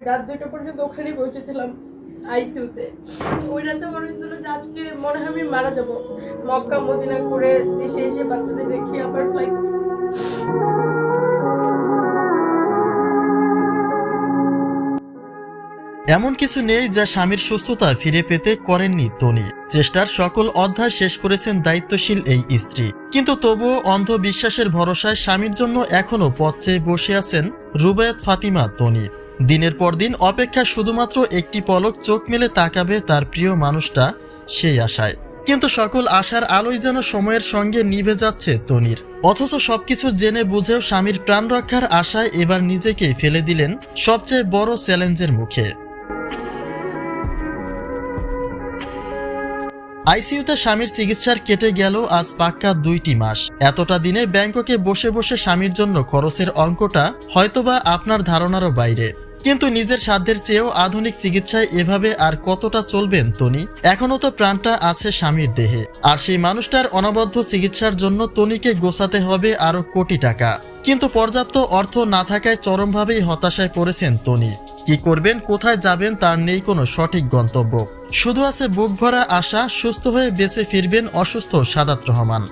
রাত দুটো পর্যন্ত ওখানেই বসেছিলাম আইসিউতে। ওই রাতে মনে হচ্ছিল যে আজকে মনে হয় আমি মারা যাব। মক্কা, মদিনা করে দেশে এসে বাচ্চাদের রেখে আবার ফ্লাইট এমন কিছু নেই যা স্বামীর সুস্থতা ফিরে পেতে করেননি তনি চেষ্টার সকল অধ্যায় শেষ করেছেন দায়িত্বশীল এই স্ত্রী। কিন্তু তবুও অন্ধবিশ্বাসের ভরসায় স্বামীর জন্য এখনও পথ চেয়ে বসে আছেন রুবায়াত ফাতিমা তনি দিনের পর দিন অপেক্ষা শুধুমাত্র একটি পলক চোখ মেলে তাকাবে তার প্রিয় মানুষটা সেই আশায়। কিন্তু সকল আশার আলোই যেন সময়ের সঙ্গে নিভে যাচ্ছে তনির। অথচ সবকিছু জেনে বুঝেও স্বামীর প্রাণ রক্ষার আশায় এবার নিজেকেই ফেলে দিলেন সবচেয়ে বড় চ্যালেঞ্জের মুখে। আইসিইউতে স্বামীর চিকিৎসার কেটে গেল আজ পাক্কা দুইটি মাস। এতটা দিনে ব্যাংককে বসে বসে স্বামীর জন্য খরচের অঙ্কটা হয়তোবা আপনার ধারণারও বাইরে। কিন্তু নিজের সাধ্যের চেয়েও আধুনিক চিকিৎসায় এভাবে আর কতটা চলবেন তনি এখনও তো প্রাণটা আছে স্বামীর দেহে। আর সেই মানুষটার অনবদ্য চিকিৎসার জন্য তনিকে গোছাতে হবে আরও কোটি টাকা। কিন্তু পর্যাপ্ত অর্থ না থাকায় চরমভাবেই হতাশায় পড়েছেন তনি কি করবেন, কোথায় যাবেন তার নেই কোনো সঠিক গন্তব্য। শুধু আছে বুক ভরা আশা, সুস্থ হয়ে বেঁচে ফিরবেন অসুস্থ সাদাত রহমান।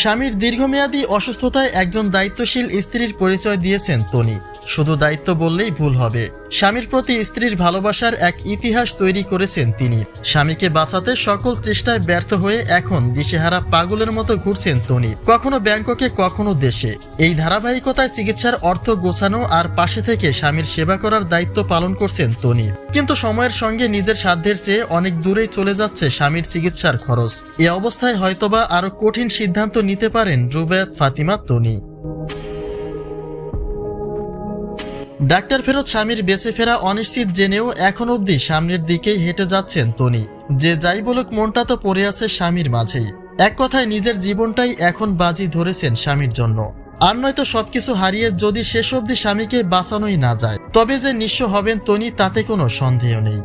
স্বামীর দীর্ঘমেয়াদী অসুস্থতায় একজন দায়িত্বশীল স্ত্রীর পরিচয় দিয়েছেন তনি। শুধু দায়িত্ব বললেই ভুল হবে। স্বামীর প্রতি স্ত্রীর ভালোবাসার এক ইতিহাস তৈরি করেছেন তিনি। স্বামীকে বাঁচাতে সকল চেষ্টায় ব্যর্থ হয়ে এখন দিশেহারা পাগলের মতো ঘুরছেন তনি কখনো ব্যাংককে, কখনো দেশে। এই ধারাবাহিকতায় চিকিৎসার অর্থ গোছানো আর পাশে থেকে স্বামীর সেবা করার দায়িত্ব পালন করছেন তনি কিন্তু সময়ের সঙ্গে নিজের সাধ্যের চেয়ে অনেক দূরেই চলে যাচ্ছে স্বামীর চিকিৎসার খরচ। এ অবস্থায় হয়তোবা আরও কঠিন সিদ্ধান্ত নিতে পারেন রুবায়াত ফাতিমা তনি ডাক্তার ফেরত স্বামীর বেঁচে ফেরা অনিশ্চিত জেনেও এখন অবধি সামনের দিকেই হেঁটে যাচ্ছেন তনি। যে যাই বলুক, মনটা তো পড়ে আছে স্বামীর মাঝেই। এক কথায় নিজের জীবনটাই এখন বাজি ধরেছেন স্বামীর জন্য। আর নয়তো সবকিছু হারিয়ে যদি শেষ অবধি স্বামীকে বাঁচানোই না যায়, তবে যে নিঃস্ব হবেন তনি তাতে কোনো সন্দেহ নেই।